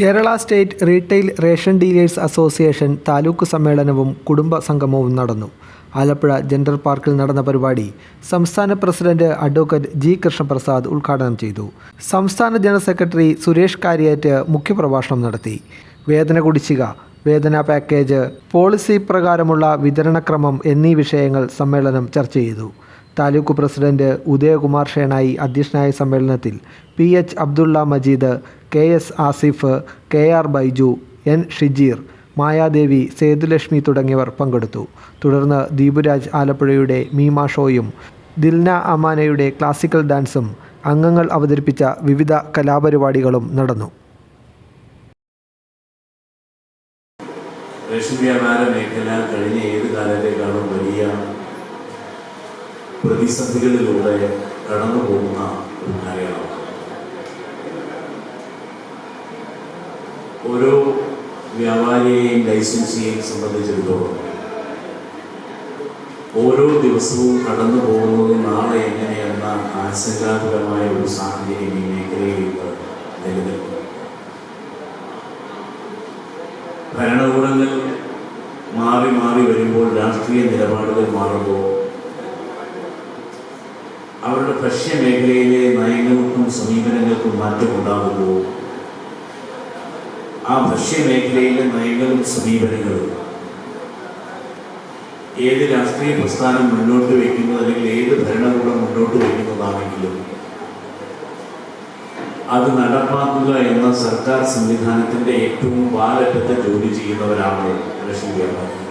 Kerala state retail ration dealers association taluk സമ്മേളനവും കുടുംബ സംഗമവും നടന്നു. ആലപ്പുഴ ജെൻഡർ പാർക്കിൽ നടന്ന പരിപാടി സംസ്ഥാന പ്രസിഡന്റ് അഡ്വക്കേറ്റ് ജി കൃഷ്ണപ്രസാദ് ഉദ്ഘാടനം ചെയ്തു. സംസ്ഥാന ജനറൽ സെക്രട്ടറി സുരേഷ് കാര്യേറ്റ് മുഖ്യപ്രഭാഷണം നടത്തി. വേതന കുടിശ്ശിക വേതന പാക്കേജ് പോളിസി പ്രകാരമുള്ള വിതരണക്രമം എന്നീ വിഷയങ്ങൾ സമ്മേളനം ചർച്ച ചെയ്തു. താലൂക്ക് പ്രസിഡന്റ് ഉദയകുമാർ ഷേണായി അധ്യക്ഷനായ സമ്മേളനത്തിൽ P H Abdulla Majeed K S Asif K R Baiju N Shijeer Mayadevi Sethulakshmi തുടങ്ങിയവർ പങ്കെടുത്തു. തുടർന്ന് ദീപുരാജ് ആലപ്പുഴയുടെ മീമ ഷോയും ദിൽന അമാനയുടെ ക്ലാസിക്കൽ ഡാൻസും അംഗങ്ങൾ അവതരിപ്പിച്ച വിവിധ കലാപരിപാടികളും നടന്നു. റേഷൻ വ്യാപാര മേഖല കഴിഞ്ഞ ഏത് കാലത്തേക്കാളും വലിയ പ്രതിസന്ധികളിലൂടെ കടന്നു പോകുന്ന ഒരു കാര്യമാണ് ഓരോ വ്യാപാരിയെയും ലൈസൻസിയെയും സംബന്ധിച്ചിടത്തോളം ഓരോ ദിവസവും കടന്നു പോകുന്നത് നാളെ എങ്ങനെയെന്ന ആശങ്കാപരമായ ഒരു സാഹചര്യം ഈ മേഖലയിൽ നിലനിൽക്കും ഭരണകൂടങ്ങൾ മാറി മാറി വരുമ്പോൾ രാഷ്ട്രീയ നിലപാടുകൾ മാറുമ്പോൾ അവരുടെ ഭക്ഷ്യ മേഖലയിലെ നയങ്ങൾക്കും സമീപനങ്ങൾക്കും മാറ്റമുണ്ടാകുമ്പോൾ ആ ഭക്ഷ്യ മേഖലയിലെ നയങ്ങളും സമീപനങ്ങളും ഏത് രാഷ്ട്രീയ പ്രസ്ഥാനം മുന്നോട്ട് വയ്ക്കുന്നു അല്ലെങ്കിൽ ഏത് ഭരണകൂടം മുന്നോട്ട് വയ്ക്കുന്നതാണെങ്കിലും അത് നടപ്പാക്കുക എന്ന സർക്കാർ സംവിധാനത്തിന്റെ ഏറ്റവും വാലറ്റത്തെ ജോലി ചെയ്യുന്നവരാണ് ലക്ഷ്മി വ്യാപാരികൾ.